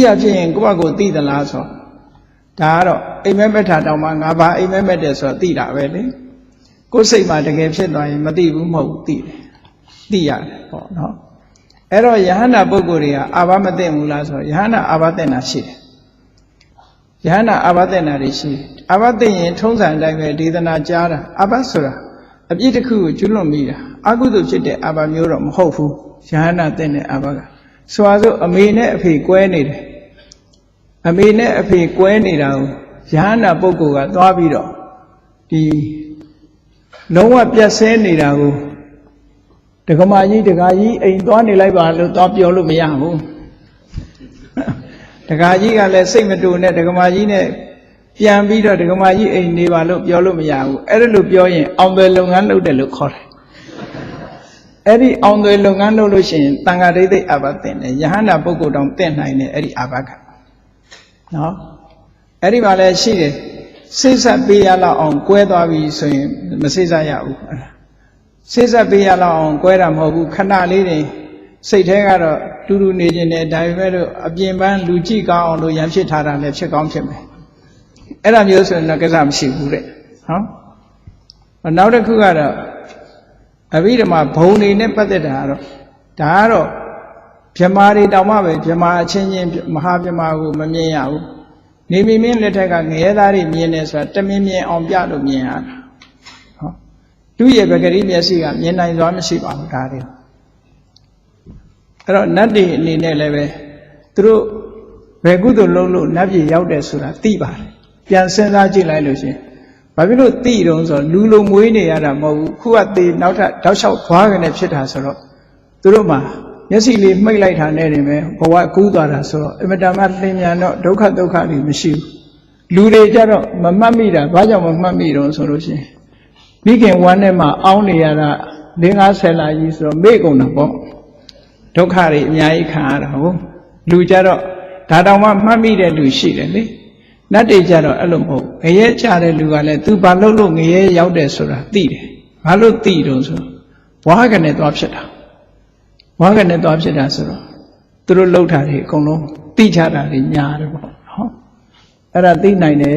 တိယဖြစ်ရင်ကိုယ့်ဘက်ကိုသိသလားဆိုဒါကတော့အိမ်မက်မက်ထာတောင်မှငါဘာအိမ်မက်မက်တယ်ဆိုတော့သိတာပဲလေကိုယ်စိတ်မှာတကယ်ဖြစ်သွားရင်မသိဘူးမဟုတ်ဘူးသိတယ်သိရတယ်ပေါ့နော်အဲ့တော့ယဟန္တာပုဂ္ဂိုလ်တွေကအာဘမသိဘူးလားဆိုတော့ယဟန္တာအာဘသိတာရှိတယ်ယဟန္တာအာဘသိတာတွေရှိတယ်အာဘသိရင်ထုံးစံအတိုင်းပဲဒေသနာကြားတာအာဘဆိုတာအပြစ်တစ်ခုကိုကျွလွန်မိတာအကုသိုလ်ဖြစ်တဲ့အာဘမျိုးတော့မဟုတ်ဘူးယဟန္တာသိတဲ့အာဘကဆိုပါစို့အမေနဲ့အဖေကွဲနေတယ် အမေနဲ့အဖေကွဲနေတာကိုယဟန္တာပုဂ္ဂိုလ်ကသွားပြီးတော့ဒီလုံးဝပြတ်ဆဲနေတာကိုဒကမာကြီးဒကာကြီးအိမ်သွားနေလိုက်ပါလို့သွားပြောလို့မရဘူးဒကာကြီးကလည်းစိတ်မတူနဲ့ဒကမာကြီးနဲ့ပြန်ပြီးတော့ဒကမာကြီးအိမ်နေပါလို့ပြောလို့မရဘူးအဲ့ဒါလို့ပြောရင်အောင်တယ်လုပ်ငန်းလုပ်တယ်လို့ခေါ်တယ်အဲ့ဒီအောင်တယ်လုပ်ငန်းလုပ်လို့ရှိရင်တန်ခါဒိဋ္ဌိအဘတင်တယ်ယဟန္တာပုဂ္ဂိုလ်တောင်တင့်နိုင်တယ်အဲ့ဒီအဘက နော်အဲ့ဒီမှာလည်းရှိတယ်စိတ်ဆက်ပေးရလောက်အောင်ကွဲသွားပြီဆိုရင်မစိတ်ဆက်ရဘူးအဲ့ဒါစိတ်ဆက်ပေးရလောက်အောင်ကွဲတာမဟုတ်ဘူးခဏလေးတင်စိတ်แท้ကတော့တူတူနေခြင်းနဲ့ဒါပေမဲ့လို့အပြင်ပန်းလူကြည့်ကောင်းအောင်လို့ရံဖြစ်ထားတာလည်းဖြစ်ကောင်းဖြစ်မယ်အဲ့ဒါမျိုးဆိုရင်တော့ကိစ္စမရှိဘူးတဲ့နော်နောက်တစ်ခုကတော့အဘိဓမ္မာဘုံနေနဲ့ပတ်သက်တာကတော့ဒါကတော့ မြမာတွေတောင်မှပဲမြမာအချင်းချင်းမဟာမြမာကိုမမြင်ရဘူးနေမင်းမင်းလက်ထက်ကငရဲသားတွေမြင်နေဆိုတာတမင်းမြင်အောင်ပြလို့မြင်ရတာဟောသူ့ရဲ့ပဂရိမျက်စိကမြင်နိုင်စွာမရှိပါဘူးဒါတွေအဲ့တော့နတ်တွေအနေနဲ့လည်းပဲသူတို့ဘယ်ကုသိုလ်လုပ်လို့နတ်ပြည်ရောက်တယ်ဆိုတာသိပါတယ်ပြန်စဉ်းစားကြည့်လိုက်လို့ရှင်ဘာဖြစ်လို့သိတုံးဆိုတော့လူလိုမွေးနေရတာမဟုတ်ဘူးခုကသေနောက်ထပ်တောက်လျှောက်ထွားကနေဖြစ်တာဆိုတော့သူတို့မှာ မျက်စိလေးမှိတ်လိုက်တာနဲ့တင်ပဲဘဝကူးသွားတာဆိုတော့အမတမသင်ညာတော့ဒုက္ခဒုက္ခတွေမရှိဘူးလူတွေကြတော့မမှတ်မိတာဘာကြောင့်မမှတ်မိတုံးဆိုလို့ရှင်မိခင်ဝမ်းထဲမှာအောင်းနေရတာ၄50လာကြီးဆိုတော့မေ့ကုန်တာပေါ့ဒုက္ခတွေအများကြီးခံရတာဟုတ်လူကြတော့ဒါတောင်မှမှတ်မိတဲ့လူရှိတယ်လေနတ်တွေကြတော့အဲ့လိုမဟုတ်ငရဲကြတဲ့လူကလည်း तू ဘာလို့လို့ငရဲရောက်တယ်ဆိုတာသိတယ်ဘာလို့သိတုံးဆိုဘွားကနေသွားဖြစ်တာ ဘွားကနေသွားဖြစ်တာဆိုတော့သူတို့လှုပ်တာတွေအကုန်လုံးသိချတာတွေညာတယ်ပေါ့ဟောအဲ့ဒါသိနိုင်တယ်